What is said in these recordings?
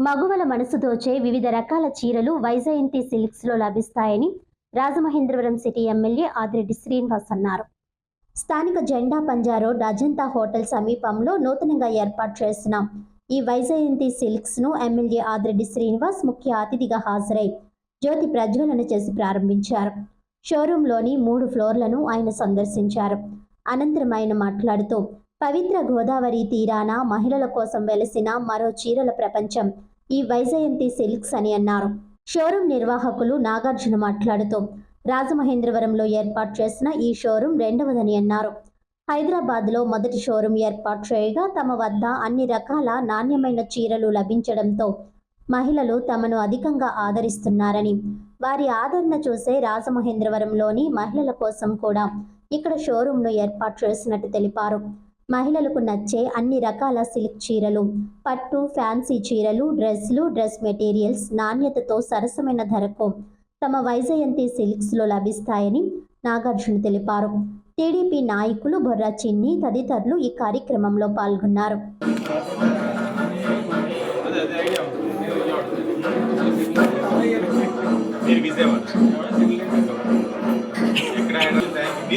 మగువల మనసు దోచే వివిధ రకాల చీరలు వైజయంతి సిల్క్స్లో లభిస్తాయని రాజమహేంద్రవరం సిటీ ఎమ్మెల్యే ఆదిరెడ్డి శ్రీనివాస్ అన్నారు. స్థానిక జెండా పంజారో డజంతా అజంతా హోటల్ సమీపంలో నూతనంగా ఏర్పాటు చేసిన ఈ వైజయంతి సిల్క్స్ను ఎమ్మెల్యే ఆదిరెడ్డి శ్రీనివాస్ ముఖ్య అతిథిగా హాజరై జ్యోతి ప్రజ్వలన చేసి ప్రారంభించారు. షోరూంలోని మూడు ఫ్లోర్లను ఆయన సందర్శించారు. అనంతరం ఆయన మాట్లాడుతూ పవిత్ర గోదావరి తీరాన మహిళల కోసం వెలసిన మరో చీరల ప్రపంచం ఈ వైజయంతి సిల్క్స్ అని అన్నారు. షోరూం నిర్వాహకులు నాగార్జున మాట్లాడుతూ రాజమహేంద్రవరంలో ఏర్పాటు చేసిన ఈ షోరూం రెండవదని అన్నారు. హైదరాబాద్లో మొదటి షోరూం ఏర్పాటు చేయగా తమ వద్ద అన్ని రకాల నాణ్యమైన చీరలు లభించడంతో మహిళలు తమను అధికంగా ఆదరిస్తున్నారని వారి ఆదరణ చూసే రాజమహేంద్రవరంలోని మహిళల కోసం కూడా ఇక్కడ షోరూంను ఏర్పాటు చేసినట్టు తెలిపారు. మహిళలకు నచ్చే అన్ని రకాల సిల్క్ చీరలు పట్టు ఫ్యాన్సీ చీరలు డ్రెస్లు డ్రెస్ మెటీరియల్స్ నాణ్యతతో సరసమైన ధరకు తమ వైజయంతి సిల్క్స్లో లభిస్తాయని నాగార్జున తెలిపారు. టీడీపీ నాయకులు బొర్రా చిన్ని తదితరులు ఈ కార్యక్రమంలో పాల్గొన్నారు.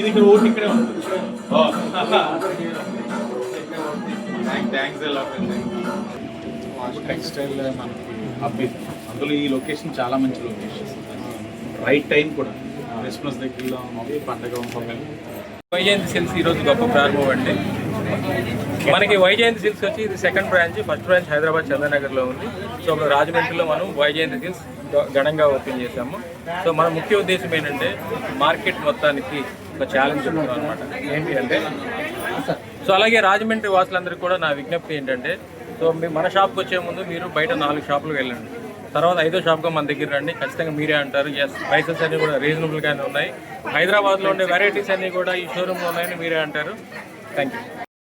ఇక్కడ ఓటు ఇక్కడే ఉంటుంది టెక్స్టైల్ మనకి అబ్బి అందులో ఈ లొకేషన్ చాలా మంచి లొకేషన్ రైట్ టైం కూడా. క్రిస్మస్ దగ్గరలో ఉంది, పండగ వైజయంతి సిల్క్స్ ఈరోజు గొప్ప ప్రారంభం అండి. మనకి వైజయంతి సిల్క్స్ వచ్చి ఇది second branch first branch Hyderabad చంద్రనగర్లో ఉంది. సో రాజమండ్రిలో మనం వైజయంతి సిల్క్స్ గ- ఘనంగా ఓపెన్ చేశాము. సో మన ముఖ్య ఉద్దేశం ఏంటంటే మార్కెట్ మొత్తానికి ఒక ఛాలెంజ్ అనమాట ఏంటి అంటే సో అలాగే రాజమండ్రి వాసులందరికీ కూడా నా విజ్ఞప్తి ఏంటంటే సో మీ మన షాప్కి వచ్చే ముందు మీరు బయట నాలుగు షాపులకు వెళ్ళండి. తర్వాత ఐదో షాప్గా మన దగ్గర రండి. ఖచ్చితంగా మీరే అంటారు. ఎస్ ప్రైసెస్ అన్నీ కూడా రీజనబుల్గానే ఉన్నాయి. హైదరాబాద్లో ఉండే వెరైటీస్ అన్నీ కూడా ఈ షోరూంలో ఉన్నాయని మీరే అంటారు. Thank you